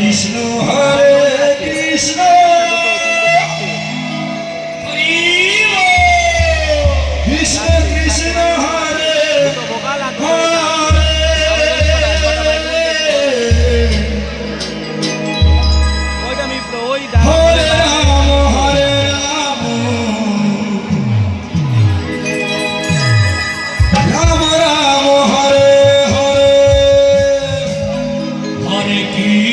Krishna Hare Krishna.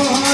Oh.